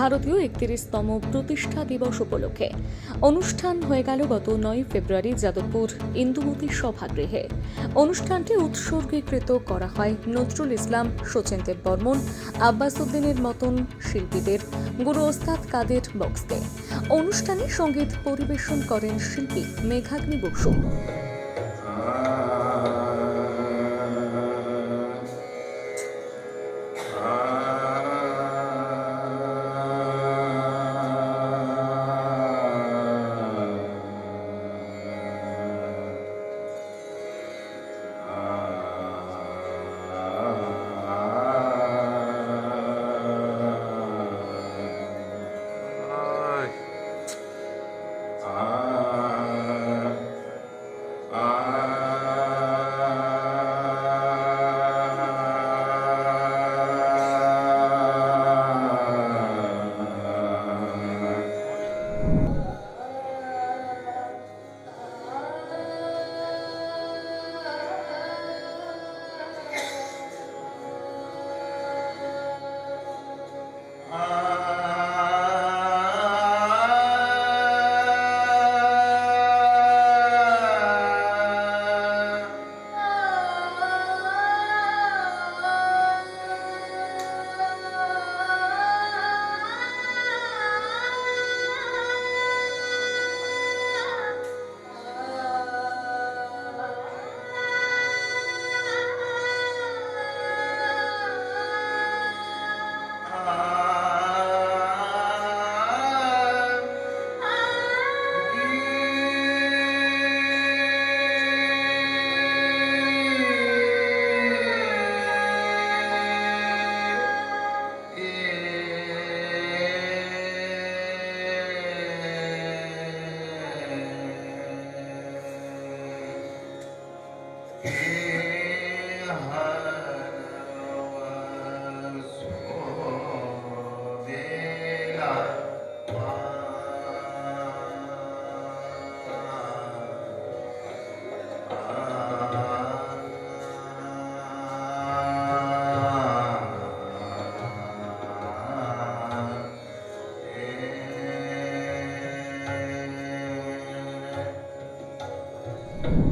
ভারতীয় একত্রিশতম প্রতিষ্ঠা দিবস উপলক্ষে। অনুষ্ঠান হয়ে গেল গত নয় ফেব্রুয়ারি যাদবপুর ইন্দুমতি সভাগৃহে। অনুষ্ঠানটি উৎসর্গীকৃত করা হয় নজরুল ইসলাম সচিন দেব বর্মন, আব্বাস উদ্দিনের মতন শিল্পীদের, গুরু ওস্তাদ কাদের বক্সকে। অনুষ্ঠানে সংগীত পরিবেশন করেন শিল্পী মেঘাগ্নি বসু।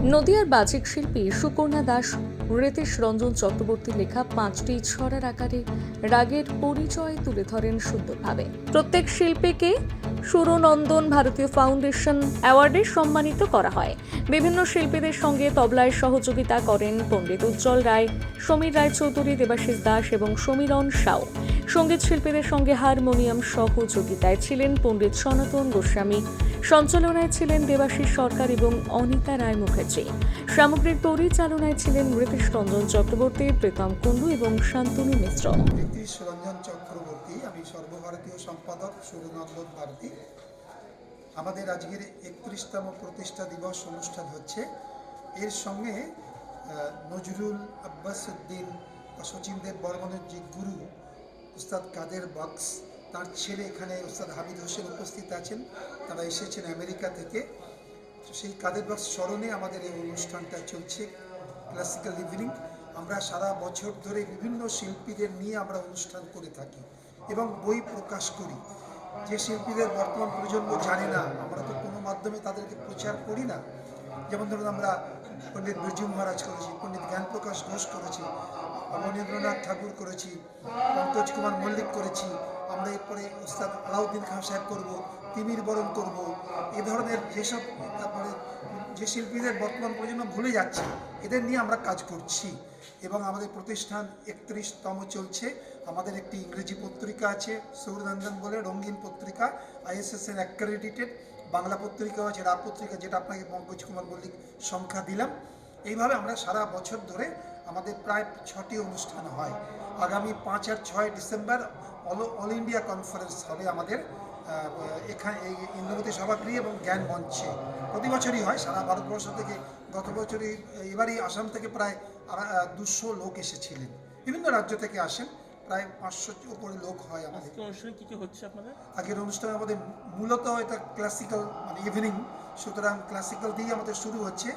নদিয়ার বাচিক শিল্পী সুকন্যা দাস, রিতেশ রঞ্জন চক্রবর্তীর লেখা পাঁচটি ছড়ার আকারে রাগের পরিচয় তুলে ধরেন সুন্দরভাবে প্রত্যেক শিল্পীকে সুরনন্দন ভারতীয় ফাউন্ডেশন অ্যাওয়ার্ডে সম্মানিত করা হয়। বিভিন্ন শিল্পীদের সঙ্গে তবলায় সহযোগিতা করেন পণ্ডিত উজ্জ্বল রায়, সমীর রায় চৌধুরী দেবাশিস দাস এবং সমীরণ সাউ। সংগীত শিল্পীদের সঙ্গে হারমোনিয়াম সহযোগিতায় ছিলেন পণ্ডিত সনাতন গোস্বামী। সঞ্চালনায় ছিলেন দেবাশিস সরকার এবং অনিতা রায় মুখার্জি। সামগ্রিক পরিচালনায় ছিলেন মৃতেশ রঞ্জন চক্রবর্তী, প্রীতম কুণ্ডু এবং শান্তনু মিশ্র রঞ্জন চক্রবর্তী, আমি সর্বভারতীয় সম্পাদক সুরনন্দন ভারতী আমাদের আজকের একত্রিশতম প্রতিষ্ঠা দিবস অনুষ্ঠান হচ্ছে। এর সঙ্গে নজরুল আব্বাস উদ্দিন সচিন দেব বর্মনের যে গুরু, উস্তাদ কাদের বক্স তার ছেলে এখানে উস্তাদ হামিদ হোসেন উপস্থিত আছেন। তারা এসেছেন আমেরিকা থেকে। সেই কাদের বক্স স্মরণে আমাদের এই অনুষ্ঠানটা চলছে ক্লাসিক্যাল ইভিনিং আমরা সারা বছর ধরে বিভিন্ন শিল্পীদের নিয়ে আমরা অনুষ্ঠান করে থাকি এবং বই প্রকাশ করি। যে শিল্পীদের বর্তমান প্রজন্ম জানে না, আমরা তো কোনো মাধ্যমে তাদেরকে প্রচার করি না। যেমন ধরুন আমরা পণ্ডিত বিরজু মহারাজ করেছি, পণ্ডিত জ্ঞানপ্রকাশ ঘোষ করেছি অবনীন্দ্রনাথ ঠাকুর করেছি পঙ্কজ কুমার মল্লিক করেছি আমরা এরপরে উস্তাদ আলাউদ্দিন খান সাহেব করব, তিমির বরণ করব। এ ধরনের যেসব তারপরে যে শিল্পীদের বর্তমান প্রজন্ম ভুলে যাচ্ছে, এদের নিয়ে আমরা কাজ করছি। এবং আমাদের প্রতিষ্ঠান একত্রিশতম চলছে। আমাদের একটি ইংরেজি পত্রিকা আছে সৌরনন্দন বলে, রঙিন পত্রিকা, আইএসএস এর অ্যাক্রেডিটেড বাংলা পত্রিকা আছে রাত পত্রিকা, যেটা আপনাকে পঙ্কজ কুমার মল্লিক সংখ্যা দিলাম। এইভাবে আমরা সারা বছর ধরে আমাদের প্রায় ছটি অনুষ্ঠান হয়। আগামী পাঁচ আর ছয় December all all India conference হবে আমাদের। এখানে এই ইন্দ্রবতী সভাগৃহ এবং জ্ঞান মঞ্চে। প্রতি বছরই হয় সারা ভারতবর্ষ থেকে গত বছরই এবারই আসাম থেকে প্রায় দুশো লোক এসেছিলেন। বিভিন্ন রাজ্য থেকে আসেন প্রায় পাঁচশো উপরে লোক হয় আমাদের। অনুষ্ঠানে কি কি হচ্ছে আপনাদের? আগের অনুষ্ঠানে আমাদের মূলত এটা ক্লাসিক্যাল মানে ইভিনিং সুতরাং ক্লাসিক্যাল দিয়েই আমাদের শুরু হচ্ছে।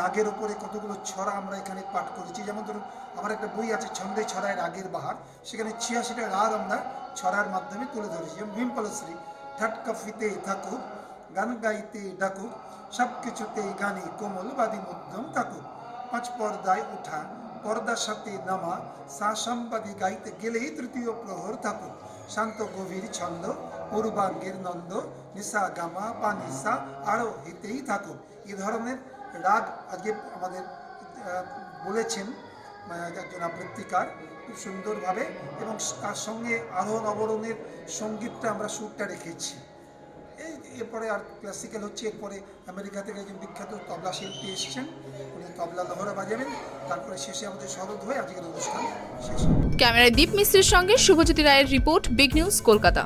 রাগের ওপরে কতগুলো ছড়া আমরা এখানে পাঠ করেছি। যেমন ধরুন, আমার একটা বই আছে, ছন্দে ছড়ায় রাগের বাহার। সেখানে ছিয়াশিটা রাগ আমরা ছড়ার মাধ্যমে তুলে ধরেছি। যেমন ভীমপলশ্রী ঠাটকা ফিতে থাকুক, গান গাইতে ডাকুক, সব কিছুতেই গানে কোমল বাদী মধ্যম থাকুক। পাঁচ পর্দায় ওঠা পর্দার সাথে নামা সা সম্পাদি গাইতে গেলেই তৃতীয় প্রহর থাকুক। শান্ত, গভীর ছন্দ, পূর্বাঙ্গের নন্দ, নিশা, গামা পানিসা আরও হিতেই থাকুক। এ ধরনের রাগ আজকে আমাদের বলেছেন একজন আবৃত্তিকার খুব সুন্দরভাবে এবং তার সঙ্গে আরোহণ অবরোহণের সঙ্গীতটা আমরা সুরটা রেখেছি। এই এরপরে আর ক্লাসিক্যাল হচ্ছে, এরপরে আমেরিকা থেকে একজন বিখ্যাত তবলা শিল্পী এসেছেন, উনি তবলা লহরা বাজাবেন, তারপরে শেষে আমাদের শরৎ হয়ে আজকের অনুষ্ঠান শেষ ক্যামেরায় দীপ মিস্ত্রির সঙ্গে শুভজ্যোতি রায়ের রিপোর্ট, বিগ নিউজ, কলকাতা।